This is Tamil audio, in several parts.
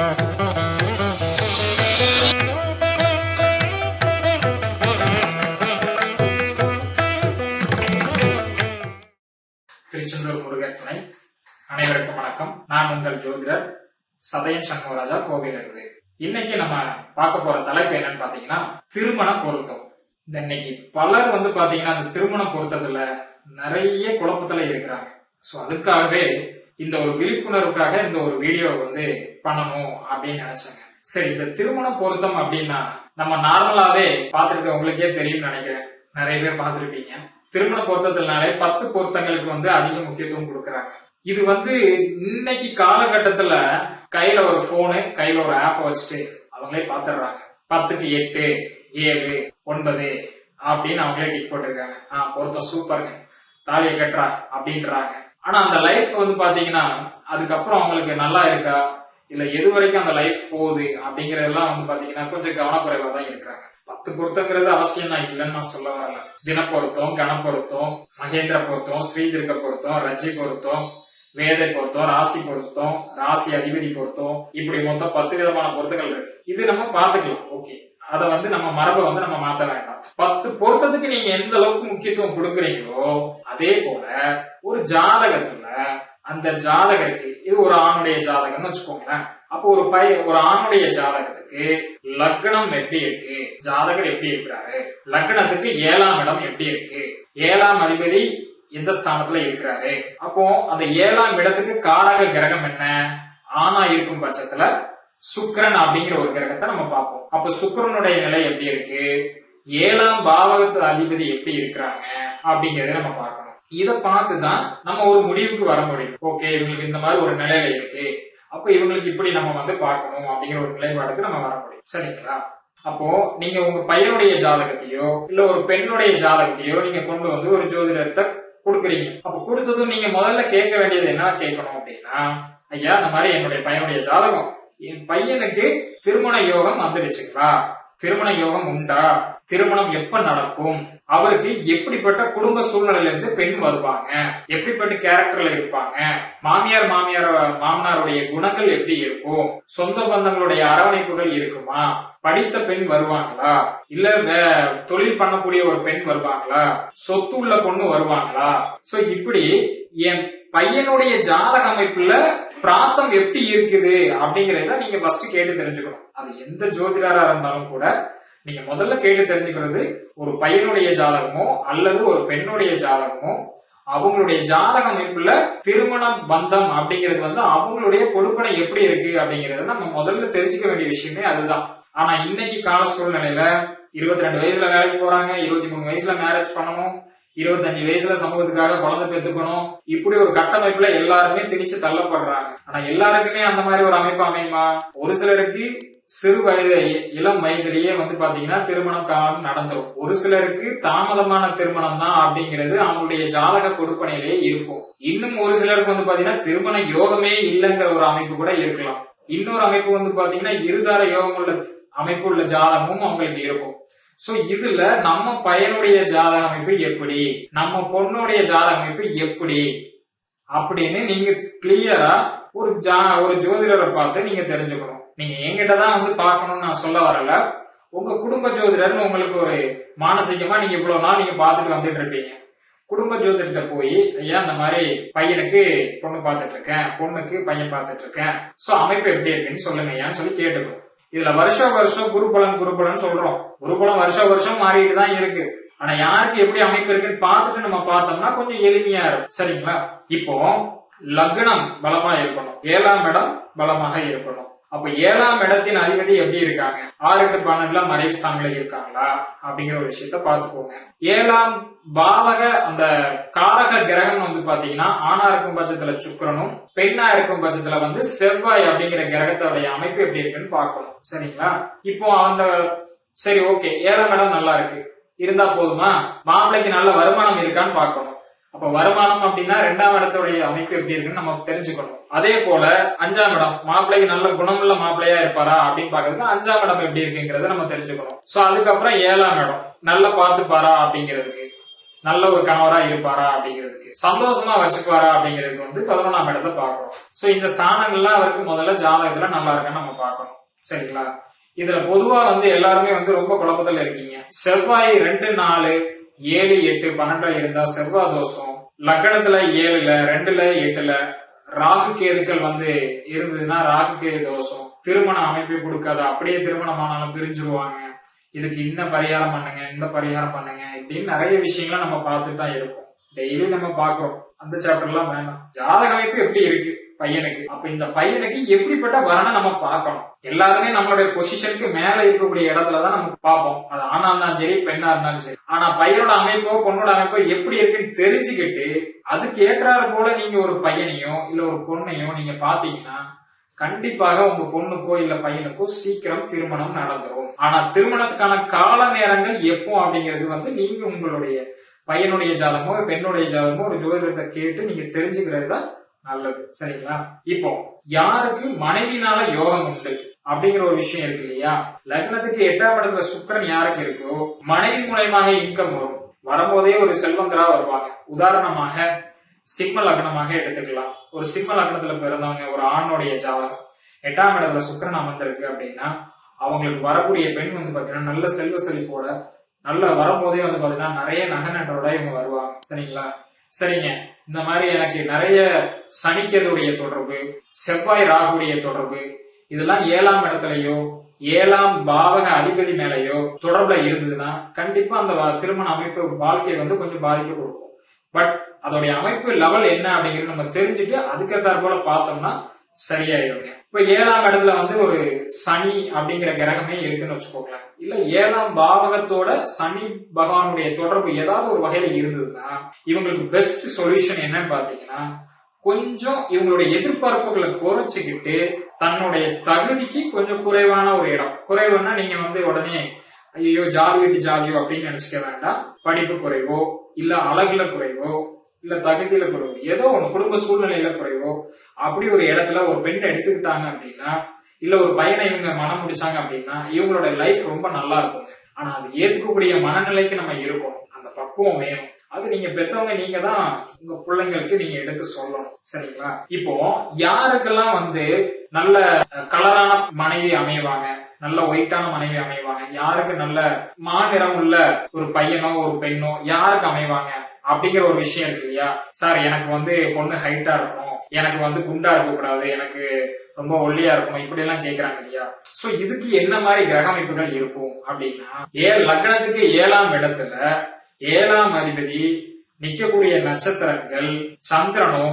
திருச்செந்தூர் முருகன் துணை. அனைவருக்கும் வணக்கம். நான் உங்கள் ஜோதிடர் சதயம் சண்முகராஜா கோவிலிருந்து இன்னைக்கு நம்ம பார்க்க போற தலைப்பு என்னன்னு பாத்தீங்கன்னா திருமண பொருத்தம். இந்த இன்னைக்கு பலர் வந்து பாத்தீங்கன்னா அந்த திருமண பொருத்தத்துல நிறைய குழப்பத்துல இருக்கிறாங்க. சோ அதுக்காகவே இந்த ஒரு விழிப்புணர்வுக்காக இந்த ஒரு வீடியோ வந்து பண்ணணும் அப்படின்னு நினைச்சாங்க. சரி இந்த திருமண பொருத்தம் அப்படின்னா நம்ம நார்மலாவே பார்த்துருக்க உங்களுக்கே தெரியும்னு நினைக்கிறேன். நிறைய பேர் பார்த்துருப்பீங்க. திருமண பொருத்தத்தினாலே பத்து பொருத்தங்களுக்கு வந்து அதிக முக்கியத்துவம் கொடுக்கறாங்க. இது வந்து இன்னைக்கு காலகட்டத்துல கையில ஒரு போனு கையில ஒரு ஆப் வச்சுட்டு அவங்களே பாத்துடுறாங்க பத்துக்கு எட்டு ஏழு ஒன்பது அப்படின்னு அவங்களே டிக் போட்டிருக்காங்க. ஆஹ் பொருத்தம் சூப்பருங்க தாலியை கட்டுறா அப்படின்றாங்க. ஆனா அந்த லைஃப் வந்து பாத்தீங்கன்னா அதுக்கப்புறம் அவங்களுக்கு நல்லா இருக்கா? இல்ல எது வரைக்கும் அந்த லைஃப் போகுது? அப்படிங்கறதெல்லாம் வந்து பாத்தீங்கன்னா கொஞ்சம் கவனக்குறைவா தான் இருக்காங்க பத்து பொருத்தங்கிறது அவசியம் தான் இல்லைன்னு நான் சொல்ல வரல. தினப்பொருத்தம் கணப்பொருத்தம் மகேந்திர பொருத்தம் ஸ்ரீதிருக்க பொருத்தம் ரஜ்ஜி பொருத்தம் வேதை பொருத்தம் ராசி பொருத்தம் ராசி அதிபதி பொருத்தம் இப்படி மொத்தம் பத்து விதமான பொருத்தங்கள் இருக்கு. இது நம்ம பாத்துக்கலாம் ஓகே அதை வந்து நம்ம மரபை வந்து நம்ம மாத்த வேண்டாம். பத்து பொருத்தத்துக்கு நீங்க எந்த அளவுக்கு முக்கியத்துவம் கொடுக்குறீங்களோ அதே போல ஒரு ஜாதகத்துல அந்த ஜாதகருக்கு இது ஒரு ஆணுடைய ஜாதகம்னு வச்சுக்கோங்களேன். அப்போ ஒரு பை ஒரு ஆணுடைய ஜாதகத்துக்கு லக்னம் எப்படி இருக்கு? ஜாதகர் எப்படி இருக்கிறாரு? லக்னத்துக்கு ஏழாம் இடம் எப்படி இருக்கு? ஏழாம் அதிபதி எந்த ஸ்தானத்துல இருக்கிறாரு? அப்போ அந்த ஏழாம் இடத்துக்கு காரக கிரகம் என்ன? ஆணா இருக்கும் பட்சத்துல சுக்கரன் அப்படிங்கிற ஒரு கிரகத்தை நம்ம பார்ப்போம். அப்ப சுக்கரனுடைய நிலை எப்படி இருக்கு? ஏழாம் பாவகத்து அதிபதி எப்படி இருக்கிறாங்க அப்படிங்கறத நம்ம பார்க்கணும். இதை பார்த்து தான் நம்ம ஒரு முடிவுக்கு வர முடியும். ஓகே இவங்களுக்கு இந்த மாதிரி ஒரு நிலையில இருக்கு. அப்ப இவங்களுக்கு இப்படி நம்ம வந்து பார்க்கணும் அப்படிங்கிற ஒரு நிலைப்பாடுக்கு நம்ம வர முடியும். சரிங்களா? அப்போ நீங்க உங்க பையனுடைய ஜாதகத்தையோ இல்ல ஒரு பெண்ணுடைய ஜாதகத்தையோ நீங்க கொண்டு வந்து ஒரு ஜோதிடத்தை கொடுக்குறீங்க. அப்ப கொடுத்ததும் நீங்க முதல்ல கேட்க வேண்டியது என்ன கேட்கணும் அப்படின்னா ஐயா இந்த மாதிரி என்னுடைய பையனுடைய ஜாதகம் என் பையனுக்கு திருமண யோகம் வந்துடுச்சுங்களா? திருமண யோகம் உண்டா? திருமணம் எப்ப நடக்கும்? அவருக்கு எப்படிப்பட்ட குடும்ப சூழ்நிலையில இருந்து பெண் வருவாங்க? எப்படிப்பட்ட கேரக்டர்ல இருப்பாங்க? மாமியார் மாமியார் மாமனாருடைய குணங்கள் எப்படி இருக்கும்? சொந்த பந்தங்களுடைய அரவணைப்புகள் இருக்குமா? படித்த பெண் வருவாங்களா? இல்ல வே- தொழில் பண்ணக்கூடிய ஒரு பெண் வருவாங்களா? சொத்து உள்ள பொண்ணு வருவாங்களா? சோ இப்படி என் பையனுடைய ஜாதக அமைப்புல பிராத்தம் எப்படி இருக்குது அப்படிங்கறத நீங்க ஃபர்ஸ்ட் கேட்டு தெரிஞ்சுக்கணும். அது எந்த ஜோதிடரா இருந்தாலும் கூட நீங்க முதல்ல கேட்டு தெரிஞ்சுக்கிறது ஒரு பையனுடைய ஜாதகமோ அல்லது ஒரு பெண்ணுடைய ஜாதகமோ. அவங்களுடைய ஜாதக அமைப்புல திருமண பந்தம் அப்படிங்கிறது வந்து அவங்களுடைய கொடுப்பனை எப்படி இருக்கு அப்படிங்கறத நம்ம முதல்ல தெரிஞ்சுக்க வேண்டிய விஷயமே அதுதான். ஆனா இன்னைக்கு கால சூழ்நிலையில இருபத்தி ரெண்டு வயசுல வேலைக்கு போறாங்க இருபத்தி மூணு வயசுல மேரேஜ் பண்ணணும் இருபத்தஞ்சு வயசுல சமூகத்துக்காக குழந்தை பெற்றுக்கணும். இப்படி ஒரு கட்டமைப்புல எல்லாருமே திணிச்சு தள்ளப்படுறாங்க. ஆனா எல்லாருக்குமே அந்த மாதிரி ஒரு அமைப்பு அமையுமா? ஒரு சிலருக்கு சிறு வயது இளம் வயதிலேயே வந்து பாத்தீங்கன்னா திருமணம் காலம் நடந்துடும் ஒரு சிலருக்கு தாமதமான திருமணம் தான் அப்படிங்கிறது அவங்களுடைய ஜாதக கொடுப்பனையிலேயே இருக்கும். இன்னும் ஒரு சிலருக்கு வந்து பாத்தீங்கன்னா திருமண யோகமே இல்லைங்கிற ஒரு அமைப்பு கூட இருக்கலாம். இன்னொரு அமைப்பு வந்து பாத்தீங்கன்னா இருதார யோகம் உள்ள அமைப்பு உள்ள ஜாதகமும் அவங்களுக்கு இருக்கும். சோ இதுல நம்ம பையனுடைய ஜாதக அமைப்பு எப்படி? நம்ம பொண்ணுடைய ஜாதக அமைப்பு எப்படி? அப்படின்னு நீங்க கிளியரா ஒரு ஜா ஒரு ஜோதிடரை பார்த்து நீங்க தெரிஞ்சுக்கணும். நீங்க என்கிட்ட தான் வந்து பார்க்கணும்னு நான் சொல்ல வரல. உங்க குடும்ப ஜோதிடர்னு உங்களுக்கு ஒரு மானசீகமா நீங்க இவ்வளவு நாள் நீங்க பார்த்துட்டு வந்துட்டு இருப்பீங்க. குடும்ப ஜோதிடத்தை போய் ஐயா இந்த மாதிரி பையனுக்கு பொண்ணு பார்த்துட்டு இருக்கேன். பொண்ணுக்கு பையன் பார்த்துட்டு இருக்கேன். சோ அமைப்பு எப்படி இருக்குன்னு சொல்லுங்க ஐயான்னு சொல்லி கேட்டுக்கணும். இதுல வருஷம் வருஷம் குருபலன் குருபலன் சொல்றோம். குருபலம் வருஷம் வருஷம் மாறிட்டு தான் இருக்கு. ஆனா யாருக்கு எப்படி அமைப்பு இருக்குன்னு பார்த்துட்டு நம்ம பார்த்தோம்னா கொஞ்சம் எளிமையா இருக்கும். சரிங்களா? இப்போ லக்னம் பலமா இருக்கணும். ஏழாம் இடம் பலமாக இருக்கணும். அப்ப ஏழாம் இடத்தின் அதிபதி எப்படி இருக்காங்க? ஆறு எட்டு பன்னெண்டுல மறைவு ஸ்தானங்கள இருக்காங்களா? அப்படிங்கிற ஒரு விஷயத்த பார்த்துக்கோங்க. ஏழாம் பாவக அந்த காரக கிரகம் வந்து பாத்தீங்கன்னா ஆணா இருக்கும் பட்சத்துல சுக்கரனும் பெண்ணா இருக்கும் பட்சத்துல வந்து செவ்வாய் அப்படிங்கிற கிரகத்தோடைய அமைப்பு எப்படி இருக்குன்னு பார்க்கணும். சரிங்களா? இப்போ அந்த சரி ஓகே ஏழாம் இடம் நல்லா இருக்கு. இருந்தா போதுமா? மாப்பிள்ளைக்கு நல்ல வருமானம் இருக்கான்னு பார்க்கணும். அப்ப வருமானம் அப்படின்னா ரெண்டாம் இடத்துடைய அமைப்பு எப்படி இருக்குன்னு நம்ம தெரிஞ்சுக்கணும். அதே போல அஞ்சாம் இடம் மாப்பிள்ளைக்கு நல்ல குணமுள்ள மாப்பிள்ளையா இருப்பாரா அப்படின்னு பாக்குறதுக்கு அஞ்சாம் இடம் எப்படி இருக்குங்கிறத நம்ம தெரிஞ்சுக்கணும். சோ அதுக்கப்புறம் ஏழாம் இடம் நல்லா பார்த்துப்பாரா அப்படிங்கிறதுக்கு. நல்ல ஒரு கணவரா இருப்பாரா அப்படிங்கிறதுக்கு. சந்தோஷமா வச்சுக்குவாரா அப்படிங்கிறதுக்கு வந்து பதினொன்றாம் இடத்தை பாக்குறோம் சோ இந்த ஸ்தானங்கள்லாம் அவருக்கு முதல்ல ஜாதகத்துல நல்லா இருக்குன்னு நம்ம பார்க்கணும். சரிங்களா? இதுல பொதுவா வந்து எல்லாருமே வந்து ரொம்ப குழப்பத்துல இருக்கீங்க. செவ்வாய் ரெண்டு நாலு ஏழு எட்டு பன்னெண்டா இருந்தா செவ்வாய் தோஷம் லக்னத்துல ஏழுல ரெண்டுல எட்டுல ராகு கேதுக்கள் வந்து இருந்ததுன்னா ராகு கேது தோஷம். திருமண அமைப்பு கொடுக்காது. அப்படியே திருமணமானாலும் பிரிஞ்சிருவாங்க. இதுக்கு இந்த பரிகாரம் பண்ணுங்க இந்த பரிகாரம் பண்ணுங்க இப்படின்னு நிறைய விஷயங்களை நம்ம பார்த்துட்டு தான் இருக்கோம். டெய்லி நம்ம பாக்குறோம் அந்த சாப்டர் எல்லாம் வேண்டாம் ஜாதக அமைப்பு எப்படி இருக்கு பையனுக்கு? அப்ப இந்த பையனுக்கு எப்படிப்பட்ட வரனை நம்ம பார்க்கணும்? எல்லாருமே நம்மளுடைய பொசிஷனுக்கு மேல இருக்கக்கூடிய இடத்துலதான் நம்ம பார்ப்போம். அது ஆணா இருந்தாலும் சரி பெண்ணா இருந்தாலும் சரி. ஆனா பையனோட அமைப்போ பொண்ணோட அமைப்போ எப்படி இருக்குன்னு தெரிஞ்சுக்கிட்டு அதுக்கு ஏற்றாறு போல நீங்க ஒரு பையனையோ இல்ல ஒரு பொண்ணையோ நீங்க பாத்தீங்கன்னா கண்டிப்பாக உங்க பொண்ணுக்கோ இல்ல பையனுக்கோ சீக்கிரம் திருமணம் நடந்துரும். ஆனா திருமணத்துக்கான கால நேரங்கள் எப்போ அப்படிங்கிறது வந்து நீங்க உங்களுடைய பையனுடைய ஜாதகமோ பெண்ணுடைய ஜாதகமோ ஒரு ஜோதிடத்தை கேட்டு நீங்க தெரிஞ்சுக்கிறது தான் நல்லது. சரிங்களா? இப்போ யாருக்கு மனைவினால யோகம் உண்டு அப்படிங்கிற ஒரு விஷயம் இருக்கு இல்லையா? லக்னத்துக்கு எட்டாம் இடத்துல சுக்கிரன் யாருக்கு இருக்கோ மனைவி மூலயமாக இன்கம் வரும். வரும்போதே ஒரு செல்வந்தரா வருவாங்க. உதாரணமாக சிம்ம லக்னமாக எடுத்துக்கலாம். ஒரு சிம்ம லக்னத்துல பிறந்தவங்க ஒரு ஆணுடைய ஜாதகம். எட்டாம் இடத்துல சுக்கரன் அமர்ந்திருக்கு அப்படின்னா அவங்களுக்கு வரக்கூடிய பெண் வந்து பாத்தீங்கன்னா நல்ல செல்வ செழிப்போட நல்ல வரும்போதே வந்து பாத்தீங்கன்னா நிறைய நகை நன்றோட இவங்க வருவாங்க. சரிங்களா? சரிங்க. இந்த மாதிரி எனக்கு நிறைய சனிக்கதுடைய தொடர்பு செவ்வாய் ராகுடைய தொடர்பு இதெல்லாம் ஏழாம் இடத்துலயோ ஏழாம் பாவக அதிபதி மேலேயோ தொடர்புல இருந்ததுன்னா கண்டிப்பா அந்த திருமண அமைப்பு வாழ்க்கை வந்து கொஞ்சம் பாதிப்பு கொடுக்கும். பட் அதோடைய அமைப்பு லெவல் என்ன அப்படிங்கிறது நம்ம தெரிஞ்சுட்டு அதுக்கேற்றாற் போல பார்த்தோம்னா சரியாயிருங்க இப்ப ஏழாம் இடத்துல வந்து ஒரு சனி அப்படிங்கிற கிரகமே இருக்குன்னு வச்சுக்கோங்களேன். இல்ல ஏழாம் பாவகத்தோட சனி பகவானுடைய தொடர்பு ஏதாவது ஒரு வகையில இருந்ததுன்னா இவங்களுக்கு பெஸ்ட் சொல்யூஷன் என்னன்னு பாத்தீங்கன்னா கொஞ்சம் இவங்களுடைய எதிர்பார்ப்புகளை குறைச்சிக்கிட்டு தன்னுடைய தகுதிக்கு கொஞ்சம் குறைவான ஒரு இடம். குறைவுன்னா நீங்க வந்து உடனே ஐயோ ஜாதி வீட்டு ஜாதியோ அப்படின்னு நினைச்சுக்க வேண்டாம். படிப்பு குறைவோ இல்ல அழகுல குறைவோ இல்ல தகுதியில குறைவோ ஏதோ ஒண்ணு குடும்ப சூழ்நிலையில குறைவோ அப்படி ஒரு இடத்துல ஒரு பெண்ணை எடுத்துக்கிட்டாங்க அப்படின்னா இல்ல ஒரு பையனை இவங்க மனம் முடிச்சாங்க அப்படின்னா இவங்களோட லைஃப் ரொம்ப நல்லா இருக்குங்க. ஆனா அது ஏத்துக்கக்கூடிய மனநிலைக்கு நம்ம இருக்கணும் அந்த பக்குவம் வேணும். அது நீங்க பெத்தவங்க நீங்க தான் உங்க பிள்ளைங்களுக்கு நீங்க எடுத்து சொல்லணும். சரிங்களா? இப்போ யாருக்கெல்லாம் வந்து நல்ல கலரான மனைவி அமைவாங்க நல்ல ஒயிட்டான மனைவி அமைவாங்க யாருக்கு நல்ல மாநிறம் உள்ள ஒரு பையனோ ஒரு பெண்ணோ யாருக்கு அமைவாங்க? அப்படிங்கிற ஒரு விஷயம் இருக்கு இல்லையா? சார் எனக்கு வந்து பொண்ணு ஹைட்டா இருக்கணும். எனக்கு வந்து குண்டா இருக்க கூடாது எனக்கு ரொம்ப ஒல்லியா இருக்கணும். இப்படி எல்லாம் கேக்குறாங்க இல்லையா? சோ இதுக்கு என்ன மாதிரி கிரக அமைப்புகள் இருக்கும் அப்படின்னா ஏ லக்னத்துக்கு ஏழாம் இடத்துல ஏழாம் அதிபதி நிக்கக்கூடிய நட்சத்திரங்கள் சந்திரனோ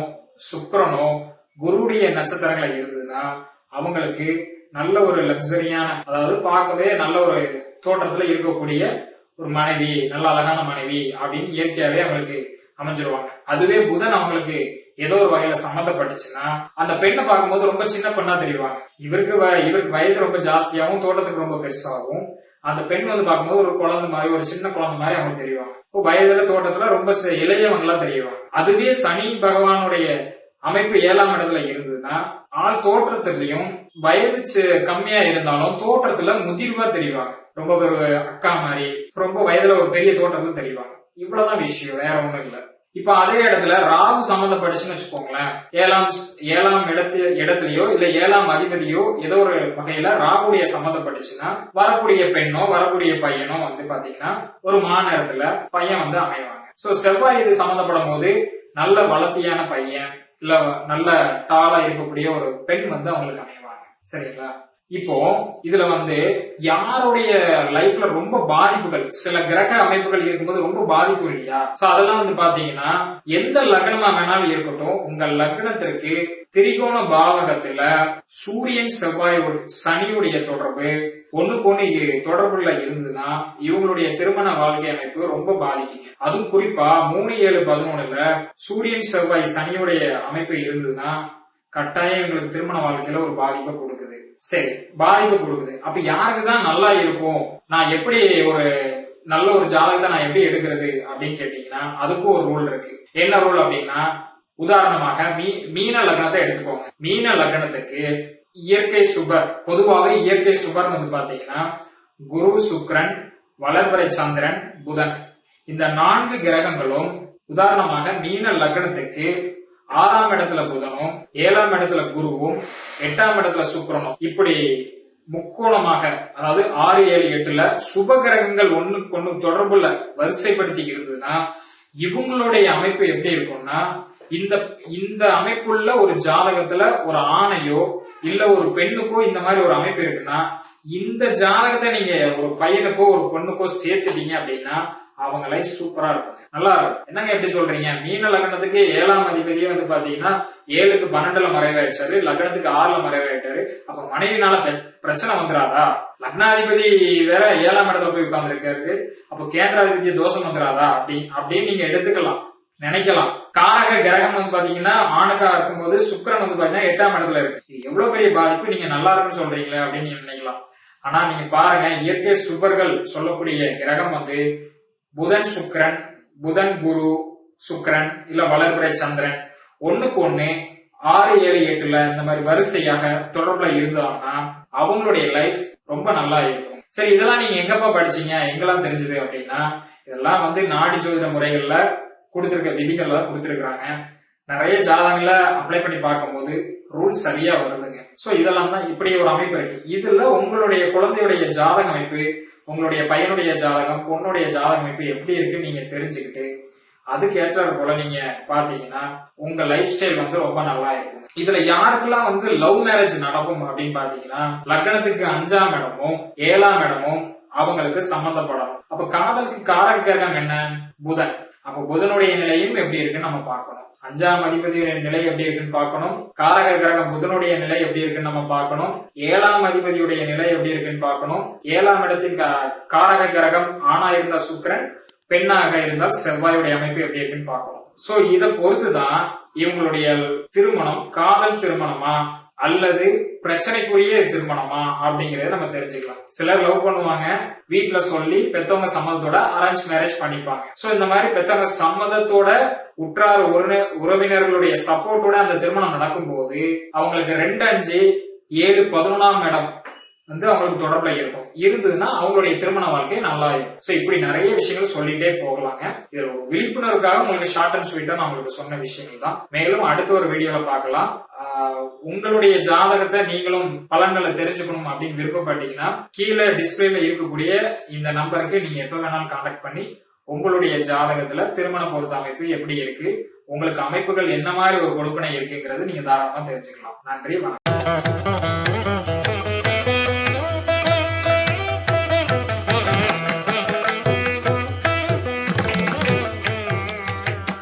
சுக்கரனோ குருடைய நட்சத்திரங்களை இருந்ததுன்னா அவங்களுக்கு நல்ல ஒரு லக்ஸரியான அதாவது பார்க்கவே நல்ல ஒரு தோற்றத்துல இருக்கக்கூடிய ஒரு மனைவி நல்ல அழகான மனைவி அப்படின்னு இயற்கையாவே அவங்களுக்கு அமைஞ்சிருவாங்க. அதுவே புதன் அவங்களுக்கு ஏதோ ஒரு வகையில சம்மந்தப்பட்டுச்சுன்னா அந்த பெண்ணை பார்க்கும்போது ரொம்ப சின்ன பெண்ணா தெரிவாங்க. இவருக்கு வ- இவருக்கு வயது ரொம்ப ஜாஸ்தியாகவும் தோட்டத்துக்கு ரொம்ப பெருசாகவும் அந்த பெண் வந்து பார்க்கும்போது ஒரு குழந்தை மாதிரி ஒரு சின்ன குழந்தை மாதிரி அவங்க தெரிவாங்க. இப்போ வயதுல தோட்டத்துல ரொம்ப இளையவங்களா தெரியவாங்க அதுவே சனி பகவானுடைய அமைப்பு ஏழாம் இடத்துல இருந்ததுன்னா ஆள் தோற்றத்திலையும் வயது கம்மியா இருந்தாலும் தோற்றத்துல முதிர்வா தெரிவாங்க. ரொம்ப ஒரு அக்கா மாதிரி ரொம்ப வயதுல ஒரு பெரிய தோற்றத்துல தெரிவாங்க. இவ்வளவுதான் விஷயம் வேற ஒண்ணும் இல்ல. இப்ப அதே இடத்துல ராகு சம்பந்தப்பட்டுச்சுன்னு வச்சுக்கோங்களேன். ஏழாம் ஏழாம் இடத்து இடத்துலயோ இல்ல ஏழாம் அதிபதியோ ஏதோ ஒரு வகையில ராகுடைய சம்பந்தப்பட்டுச்சுன்னா வரக்கூடிய பெண்ணோ வரக்கூடிய பையனோ வந்து பாத்தீங்கன்னா ஒரு மாநிலத்துல பையன் வந்து அமைவாங்க. சோ செவ்வாய் இது சம்பந்தப்படும் போது நல்ல வளர்த்தியான பையன் இல்ல நல்ல தாளா இருக்கக்கூடிய ஒரு பெண் வந்து அவங்களுக்கு அமைவாங்க. சரிங்களா? இப்போ இதுல வந்து யாருடைய லைஃப்ல ரொம்ப பாதிப்புகள் சில கிரக அமைப்புகள் இருக்கும்போது ரொம்ப பாதிப்பு இல்லையா? சோ அதெல்லாம் வந்து பாத்தீங்கன்னா எந்த லக்னமா வேணாலும் இருக்கட்டும் உங்க லக்னத்திற்கு திரிகோண பாவகத்துல சூரியன் செவ்வாய் சனியுடைய தொடர்பு. ஒண்ணுக்கு ஒண்ணு தொடர்புல இருந்ததுன்னா இவங்களுடைய திருமண வாழ்க்கை அமைப்பு ரொம்ப பாதிக்குங்க. அதுவும் குறிப்பா மூணு ஏழு பதினொன்னுல சூரியன் செவ்வாய் சனியுடைய அமைப்பு இருந்ததுன்னா கட்டாயம் எங்களுக்கு திருமண வாழ்க்கையில ஒரு பாதிப்பை கொடுக்குது. சரி பாதிப்பு கொடுக்குது. அப்ப யாருக்கு தான் நல்லா இருக்கும்? நான் எப்படி ஒரு நல்ல ஒரு ஜாதகத்தை நான் எப்படி எடுக்கிறது அப்படின்னு கேட்டீங்கன்னா அதுக்கும் ஒரு ரூல் இருக்கு. என்ன ரூல் அப்படின்னா உதாரணமாக மீ மீன லக்னத்தை எடுத்துக்கோங்க. மீன லக்னத்துக்கு இயற்கை சுபர் பொதுவாகவே இயற்கை சுபர்னு வந்து பாத்தீங்கன்னா குரு சுக்ரன் வளர்பறை சந்திரன் புதன். இந்த நான்கு கிரகங்களும் உதாரணமாக மீன லக்னத்துக்கு ஆறாம் இடத்துல புதனும் ஏழாம் இடத்துல குருவும் எட்டாம் இடத்துல சுக்ரனும் இப்படி முக்கோணமாக அதாவது ஆறு ஏழு எட்டுல சுப கிரகங்கள் ஒண்ணுக்கு ஒண்ணு தொடர்புல வரிசைப்படுத்தி இருந்ததுன்னா இவங்களுடைய அமைப்பு எப்படி இருக்கும்னா இந்த இந்த அமைப்புள்ள ஒரு ஜாதகத்துல ஒரு ஆணையோ இல்ல ஒரு பெண்ணுக்கோ இந்த மாதிரி ஒரு அமைப்பு இருக்குன்னா இந்த ஜாதகத்தை நீங்க ஒரு பையனுக்கோ ஒரு பொண்ணுக்கோ சேர்த்துட்டீங்க அப்படின்னா அவங்க லைஃப் சூப்பரா இருக்கும். நல்லா இருக்கும். என்னங்க எப்படி சொல்றீங்க? மீன லக்னத்துக்கு ஏழாம் அதிபதியே வந்து பாத்தீங்கன்னா ஏழுக்கு பன்னெண்டுல மறைவாயிடுச்சாரு லக்னத்துக்கு ஆறுல மறைவாயிட்டாரு. அப்ப மனைவினால பிரச்சனை வந்துடாதா லக்னாதிபதி வேற ஏழாம் இடத்துல போய் உட்கார்ந்து இருக்காரு அப்ப கேந்திராதிபதி தோஷம் வந்துடாதா அப்படி அப்படின்னு நீங்க எடுத்துக்கலாம். நினைக்கலாம். காரக கிரகம் வந்து பாத்தீங்கன்னா ஆணுக்கா இருக்கும்போது சுக்கரன் வந்து பாத்தீங்கன்னா எட்டாம் இடத்துல இருக்கு. இது எவ்வளவு பெரிய பாதிப்பு? நீங்க நல்லா இருக்குன்னு சொல்றீங்களே அப்படின்னு நீங்க நினைக்கலாம். ஆனா நீங்க பாருங்க இயற்கை சுபர்கள் சொல்லக்கூடிய கிரகம் வந்து புதன் சுக்கரன் புதன் குரு சுக்கரன் இல்ல வளர்பிறை சந்திரன். ஒண்ணுக்கு ஒண்ணு ஆறு ஏழு எட்டுல இந்த மாதிரி வரிசையாக தொடர்புல இருந்தாங்கன்னா அவங்களுடைய லைஃப் ரொம்ப நல்லா இருக்கும். சரி இதெல்லாம் நீங்க எங்கப்பா படிச்சீங்க? எங்கெல்லாம் தெரிஞ்சது அப்படின்னா இதெல்லாம் வந்து நாடி ஜோதிட முறைகள்ல கொடுத்திருக்க விதிகள்ல கொடுத்திருக்காங்க நிறைய ஜாதகங்களை அப்ளை பண்ணி பார்க்கும்போது ரூல் சரியா வருதுங்க. சோ இதெல்லாம் தான் இப்படி ஒரு அமைப்பு இருக்கு. இதுல உங்களுடைய குழந்தையுடைய ஜாதக அமைப்பு உங்களுடைய பையனுடைய ஜாதகம் பொண்ணுடைய ஜாதக அமைப்பு எப்படி இருக்குன்னு நீங்க தெரிஞ்சுக்கிட்டு அதுக்கு ஏற்றாற் போல நீங்க பாத்தீங்கன்னா உங்க லைஃப் ஸ்டைல் வந்து ரொம்ப நல்லா இருக்கும். இதுல யாருக்கெல்லாம் வந்து லவ் மேரேஜ் நடக்கும் அப்படின்னு பாத்தீங்கன்னா லக்னத்துக்கு அஞ்சாம் இடமும் ஏழாம் இடமும் அவங்களுக்கு சம்மந்தப்படணும். அப்ப காதலுக்கு காரக கிரகம் என்ன? புதன். அப்ப புதனுடைய நிலையும் எப்படி இருக்குன்னு நம்ம பார்க்கணும். அஞ்சாம் அதிபதியுடைய நிலை எப்படி இருக்குன்னு பார்க்கணும். காரக கிரகம் புதனுடைய நிலை எப்படி இருக்குன்னு நம்ம பார்க்கணும். ஏழாம் அதிபதியுடைய நிலை எப்படி இருக்குன்னு பார்க்கணும். ஏழாம் இடத்தின் காரக கிரகம் ஆணா இருந்த சுக்கிரன் பெண்ணாக இருந்தால் செவ்வாயுடைய அமைப்பு எப்படி இருக்குன்னு பார்க்கணும். சோ இதை பொறுத்துதான் இவங்களுடைய திருமணம் காதல் திருமணமா அல்லது பிரச்சனைக்குரிய திருமணமா அப்படிங்கறத நம்ம தெரிஞ்சுக்கலாம். சிலர் லவ் பண்ணுவாங்க. வீட்டுல சொல்லி பெத்தவங்க சம்மதத்தோட அரேஞ்ச் மேரேஜ் பண்ணிப்பாங்க. சோ இந்த மாதிரி பெத்தவங்க சம்மதத்தோட உற்றார் உறவின- உறவினர்களுடைய சப்போர்ட்டோட அந்த திருமணம் நடக்கும்போது அவங்களுக்கு ரெண்டு அஞ்சு ஏழு பதினொன்னாம் இடம் வந்து அவங்களுக்கு தொடர்புல இருக்கும். இருந்ததுன்னா அவங்களுடைய திருமண வாழ்க்கை நல்லா இருக்கும் சோ இப்படி நிறைய விஷயங்கள் சொல்லிட்டே போகலாங்க. இதுல விழிப்புணர்வுக்காக உங்களுக்கு ஷார்ட் அண்ட் ஸ்வீட்டா நான் உங்களுக்கு சொன்ன விஷயங்கள் தான். மேலும் அடுத்த ஒரு வீடியோல பார்க்கலாம். உங்களுடைய ஜாதகத்தை நீங்களும் பலன்களை தெரிஞ்சுக்கணும் அப்படின்னு விருப்பப்பட்டீங்கன்னா கீழே டிஸ்பிளேல இருக்கக்கூடிய இந்த நம்பருக்கு நீங்க எப்ப வேணாலும் கான்டாக்ட் பண்ணி உங்களுடைய ஜாதகத்துல திருமண பொருத்த அமைப்பு எப்படி இருக்கு உங்களுக்கு அமைப்புகள் என்ன மாதிரி ஒரு கொடுப்பனை இருக்குங்கிறது நீங்க தாராளமா தெரிஞ்சுக்கலாம். நன்றி வணக்கம்.